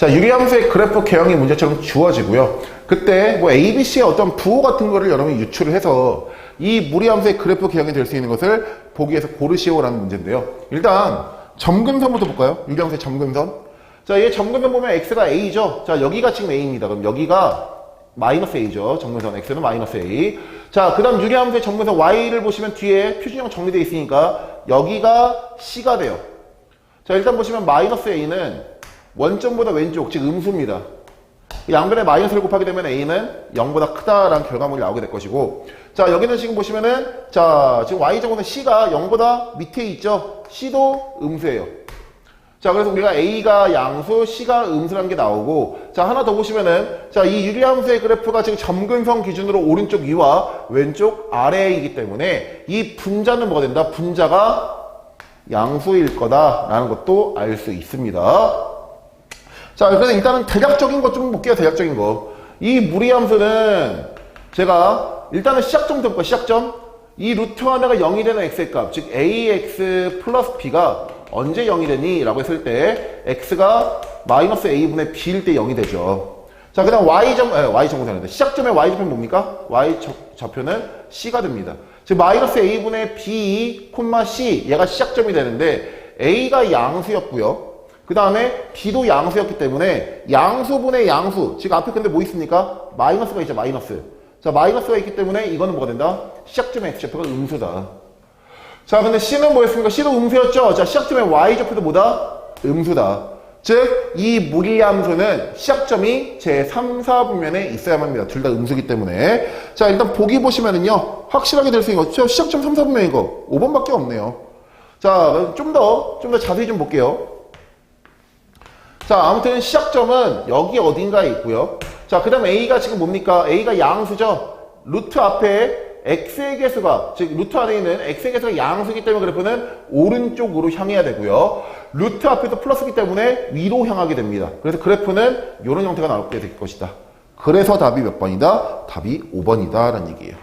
자, 유리함수의 그래프 개형이 문제처럼 주어지고요. 그때 뭐 ABC의 어떤 부호 같은 거를 여러분이 유출을 해서 이 무리함수의 그래프 개형이 될 수 있는 것을 보기 위해서 고르시오라는 문제인데요. 일단 점근선부터 볼까요? 유리함수의 점근선. 자, 얘 점근선 보면 x가 a죠. 자, 여기가 지금 a입니다. 그럼 여기가 마이너스 a죠. 정근선 x는 마이너스 a. 자, 그 다음 유리함수의 정근선 y를 보시면 뒤에 표준형 정리되어 있으니까 여기가 c가 돼요. 자, 일단 보시면 마이너스 a는 원점보다 왼쪽, 즉 음수입니다. 양변에 마이너스를 곱하게 되면 a는 0보다 크다라는 결과물이 나오게 될 것이고 자 여기는 지금 보시면은 자 지금 y제곱은 c가 0보다 밑에 있죠? C도 음수예요. 자 그래서 우리가 a가 양수 c가 음수라는 게 나오고 자 하나 더 보시면은 자이 유리함수의 그래프가 지금 점근성 기준으로 오른쪽 위와 왼쪽 아래이기 때문에 이 분자는 뭐가 된다? 분자가 양수일 거다라는 것도 알 수 있습니다 자, 그래서 일단은 대략적인 것 좀 볼게요, 대략적인 거. 이 무리함수는 제가 일단은 시작점 볼까요, 시작점? 이 루트 하나가 0이 되는 x의 값, 즉 ax 플러스 b가 언제 0이 되니? 라고 했을 때 x가 마이너스 a분의 b일 때 0이 되죠. 자, 그 다음 y점, 에, y점공산인데 시작점의 y좌표는 뭡니까? y좌표는 c가 됩니다. 즉 마이너스 a분의 b, 콤마 c 얘가 시작점이 되는데 a가 양수였고요. 그 다음에 b도 양수였기 때문에 양수분의 양수 즉 앞에 근데 뭐 있습니까? 마이너스가 있죠 마이너스. 자 마이너스가 있기 때문에 이거는 뭐가 된다? 시작점의 x좌표가 음수다. 자 근데 c는 뭐였습니까? c도 음수였죠? 자 시작점의 y좌표도 뭐다? 음수다. 즉 이 무리함수는 시작점이 제 3, 4분면에 있어야만 합니다. 둘 다 음수기 때문에. 자 일단 보기 보시면은요 확실하게 될 수 있는 거. 시작점 3, 4분면 이거. 5번밖에 없네요. 자 좀 더 좀 더 자세히 좀 볼게요 자, 아무튼 시작점은 여기 어딘가에 있고요. 자, 그 다음 A가 지금 뭡니까? A가 양수죠? 루트 앞에 X의 개수가, 즉, 루트 안에 있는 X의 개수가 양수기 때문에 그래프는 오른쪽으로 향해야 되고요. 루트 앞에도 플러스기 때문에 위로 향하게 됩니다. 그래서 그래프는 이런 형태가 나오게 될 것이다. 그래서 답이 몇 번이다? 답이 5번이다. 라는 얘기예요.